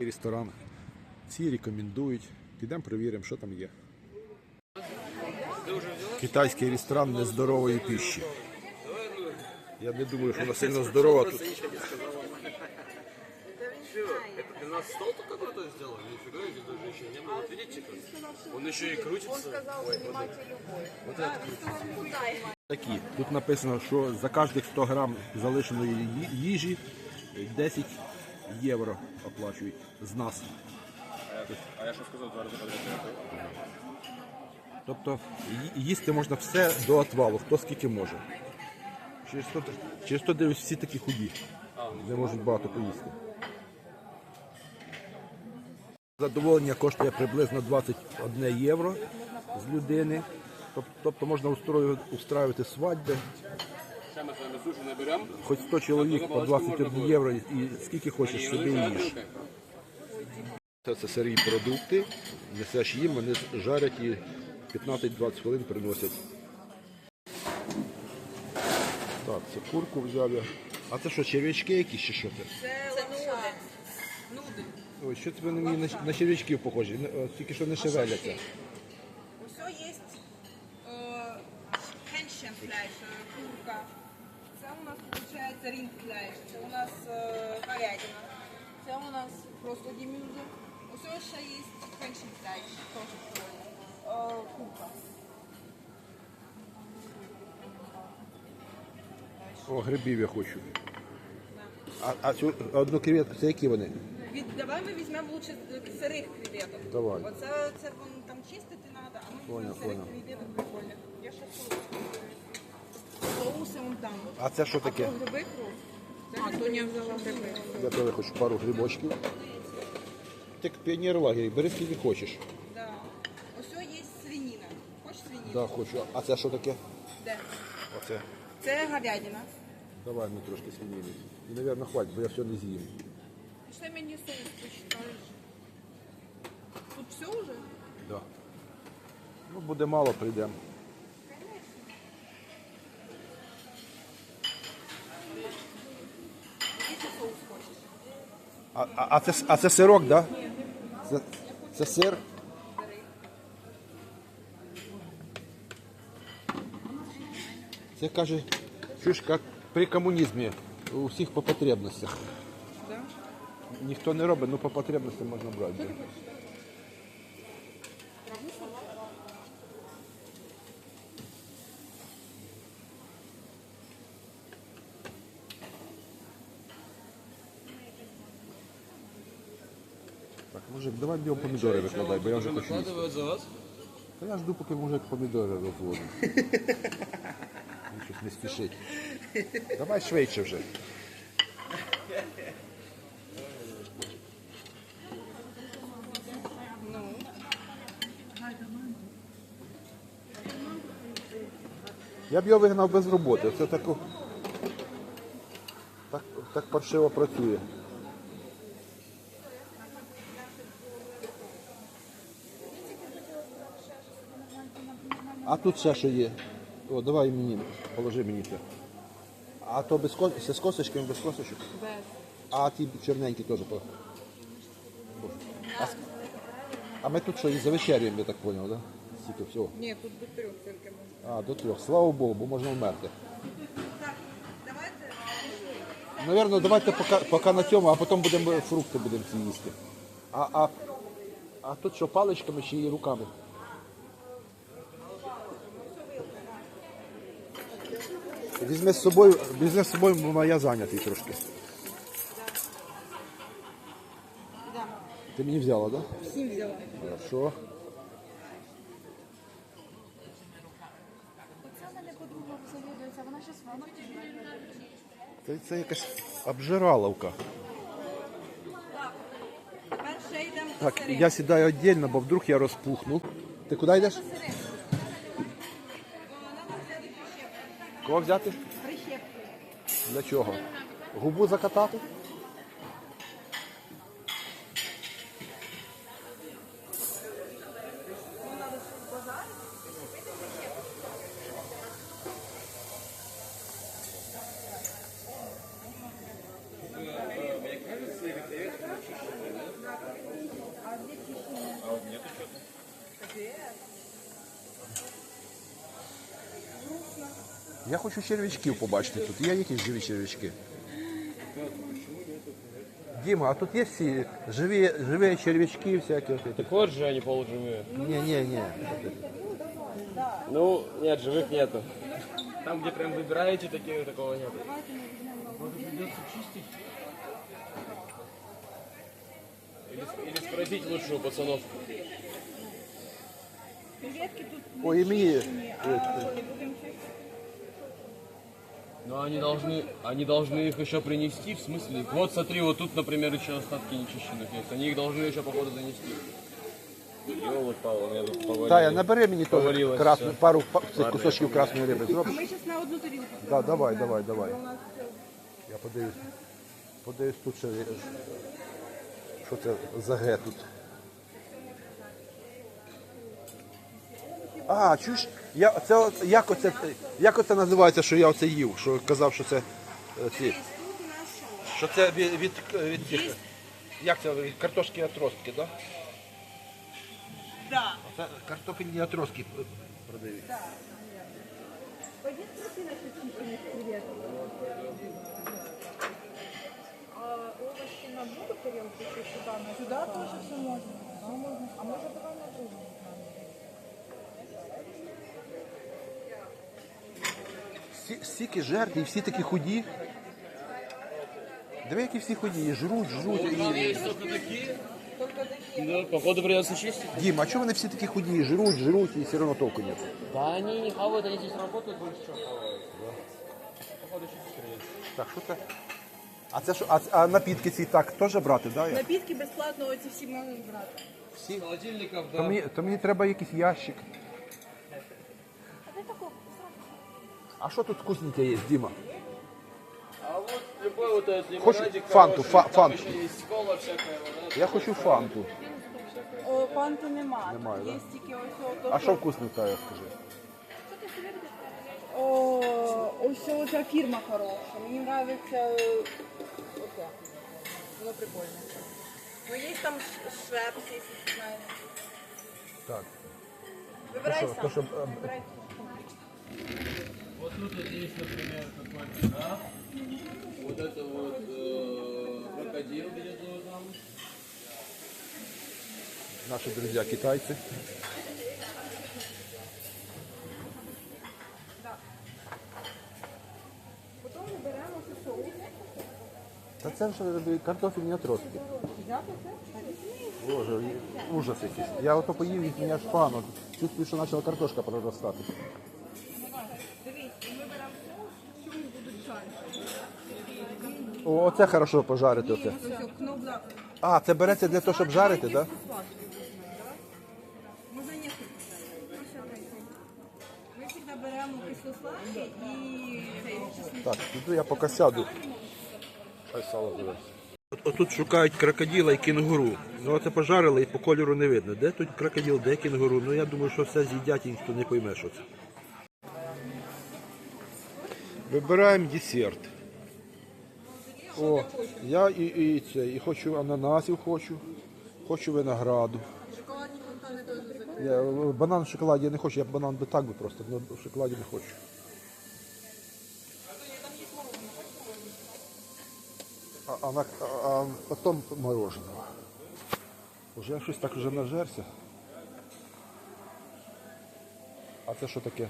Ресторан. Всі рекомендують. Підемо перевіримо, що там є. Китайський ресторан нездорової піші. Я не думаю, що вона сильно здорова тут Это для нас стол только крутой сделал? Нифига, здесь даже еще не было. Вот видите, как? Он еще и крутится. Ой, вот это. Такі. Тут написано, що за кожних 100 грам залишеної ї- їжі 10 євро оплачують з нас. А я что сказал, два раза подряд? Тобто ї- їсти можна все до отвалу, хто скільки може. Через то, через то дивлюсь, всі такі худі, не можуть багато поїсти. Задоволення коштує приблизно 21 євро з людини. Тобто можна устраювати свадьби, хоч 100 чоловік по 21 євро і скільки хочеш собі їж. Це, це сирі продукти, несеш їм, вони жарять і 15-20 хвилин приносять. Так, це курку взяли. А це що, черв'ячки якісь чи що це? Нуди. Ой, що це вони мені на, на черв'ячків похожі, Не- о, тільки що не шевеляться. Усе є хеншенфляш, курка. Це у нас виходить рінфляш, це у нас е, говядина. Це у нас просто дімюза. Усе ще є хеншенфляш, теж е, курка. О, грибів я хочу. А, а цю одну креветку, це які вони? Від, давай ми візьмемо лучше сирих креветок. Давай. Оце це вон там чистити треба, а ми візьмемо сирих понял. креветок прикольних. Я ще соус. Соуси вон там. А це що таке? А гриби кров. А то не взяла гриби. Я теж хочу пару грибочків. Ти як піонер лагеря, бери скільки хочеш. Да. Ось є свинина. Хочеш свинину? Да, хочу. А це що таке? Де? Оце. Це говядина. Давай мені трошки свинини. І, мабуть, хватить, бо я все не з'їм. Що мені соус почитаєш? Тут все вже? Да. Ну, буде мало, прийдемо. А, а, а, це, а це сирок, так? Да? Це, це сир? Це каже, чуєш, як при комунізмі у всіх по потребностях. Да. Ніхто не робить, ну по потребностям можна брати. да. Так, мужик, давай мені помідори викладай, бо я вже хочу їсти. Накладывают за вас? Та я жду, поки мужик помідори розводить. Він щось не спішить. Давай швидше вже. Я б його вигнав без роботи. Це тако, так, так паршиво працює. А тут ще що є. О, давай мені, положи мені це. А то без ко- це з косточками, без косточок. Без. А ті чорненькі теж по. А, с- а ми тут що і за вечеряємо, я так зрозумів, так? Да? Стільки всього. Ні, тут до трьох тільки можна. А, до трьох. Слава Богу, бо можна вмерти. Так, давайте. Наверно, давайте поки, поки на цьому, а потім будемо фрукти будемо ці їсти. А, а, а тут що, паличками чи і руками? Візьми з собою, візьми з собою, бо я зайнятий трошки. Ти мені взяла, так? Да? Всім взяла. Хорошо. Оце мене подруга завідується, вона ще з вами Це, це якась обжираловка. Так, я сідаю віддільно, бо вдруг я розпухну. Ти куди йдеш? Кого взяти? Прищепку. Для чого? Губу закатати? Я хочу червячків побачити тут. Є якісь живі червячки? Діма, а тут є всі живі, живі червячки всякі. Так вот же они полуживые. Ні, ні, ні. Ну, нет, живых нету. Там, где прям выбираете, такие такого нет. Или, или спросить лучше у пацанов. Креветки тут Ой, і мені. е, не будемо чистити. Но они должны, они должны их еще принести, в смысле? Вот смотри, вот тут, например, еще остатки нечищенных есть. Они их должны еще по ходу занести. Ёлы Павел, у меня тут повалили. Тая, набери мені теж Повалилось красну, все. пару па- цих кусочків красної риби. А Зробиш? ми зараз на одну тарілку. Да, давай, давай, давай. Я подивлюсь. Подивлюсь тут ще. Що це за ге тут? А, чуєш, я, це, як, оце, як оце називається, що я оце їв, що казав, що це е, ці, що? це від, від, від цих, як це, від картошки отростки, так? Да. Це картофельні отростки продають. Пойди а может давай на другу? Всі, стільки жертв і всі такі худі. Диви, які всі худі, і жруть, жруть. І... Да, походу придется чистить. Дім, а чому вони всі такі худі, і жруть, жруть, і все одно толку нет? Да они не хавают, они здесь работают больше, чем хавают. Походу чистить придется. Так, що це? А це що? А, а напітки ці так теж брати, да? я? Напитки безплатно оці всі можна брати. Всі? Холодильников, То да. мені, то мені треба якийсь ящик. А що тут вкусненьке є, Діма? А вот любой вот этот Хочешь лимонадик фанту, хороший, фа- там фанту? еще есть кола всякая, вот. Я хочу фанту. О, фанти нема. Немає, Є тільки ось ото. А що вкусненьке, я скажи? О, ось оця фірма хороша. Мені подобається е, оце. Воно прикольне. Ну є там ш- швепс, якщо знаєте. Так. Вибирай сам. то, що, е, Вибирай. Вот тут вот есть, например, какой-то, да? Вот это вот э, крокодил где-то там. Беремо цей соус. Та це ж картофельні отростки. Боже, ужас якийсь. Я ото поїв і мене аж пану. Чувствую, що почала картошка проростати. О, оце хорошо пожарити. Оце. А, це береться для того, щоб жарити, так? Да? Беремо кисло-сладкий і цей. Так, піду я поки сяду. Хай сало буде. От, отут шукають крокодила і кінгуру. Ну оце пожарили і по кольору не видно. Де тут крокодил, де кінгуру? Ну я думаю, що все з'їдять і ніхто не пойме, що це. Вибираємо десерт. О, я і, і це, і хочу ананасів хочу, хочу винограду. Шоколадні фонтани теж закриті. Банан в шоколаді я не хочу, я банан би так би просто, але в шоколаді не хочу. А, на, а, потім мороженого. Уже я щось так вже нажерся. А це що таке?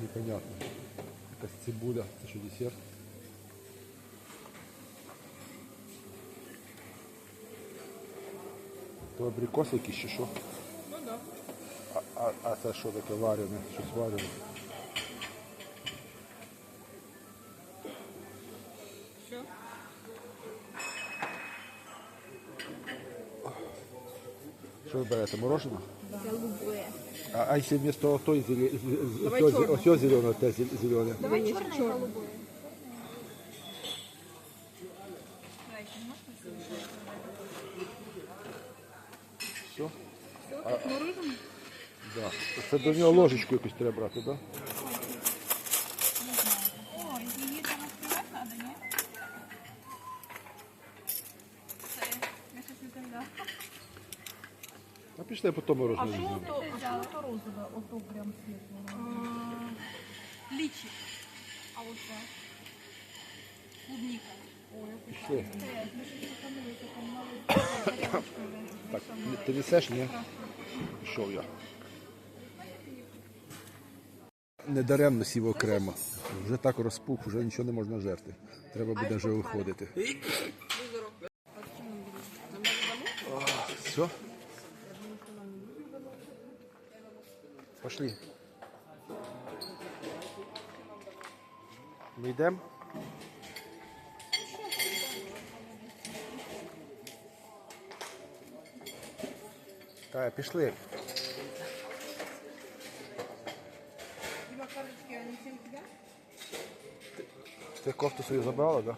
Непонятно. Якась цибуля, це що десерт. То абрикос якийсь чи що? Ну так. А, а, а це що таке варене? Щось варене. Ви берете? Мороженое? Голубое. А, а если вместо той зеле- з- чорне. ось зелене, те зелене. Давай черное и голубое. Все? Мороженое? Да. Це до нього ложечку якусь треба брати, так? Да? Пішли по тому А що то, а що то розове? Ото прям світло. Лічі, А оце? клубніка. Пішли. Не- Так, ти несеш, ні? Пішов я. Недаремно сів окремо. Вже так розпух, вже нічого не можна жерти. Треба буде вже виходити. Все? Пошли. Ми йдемо? Так, пішли. Ти кофту свою забрала, так? Да?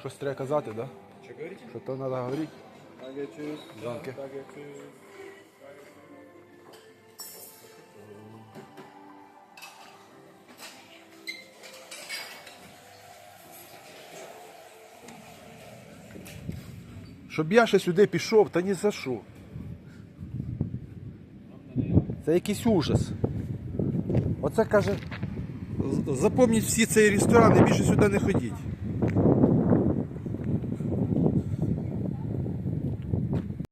Щось треба казати, так? Да? Что говорите? Що то треба говорити? Данки. Щоб я ще сюди пішов, та ні за що. Це якийсь ужас. Оце каже, запомніть всі цей ресторан і більше сюди не ходіть.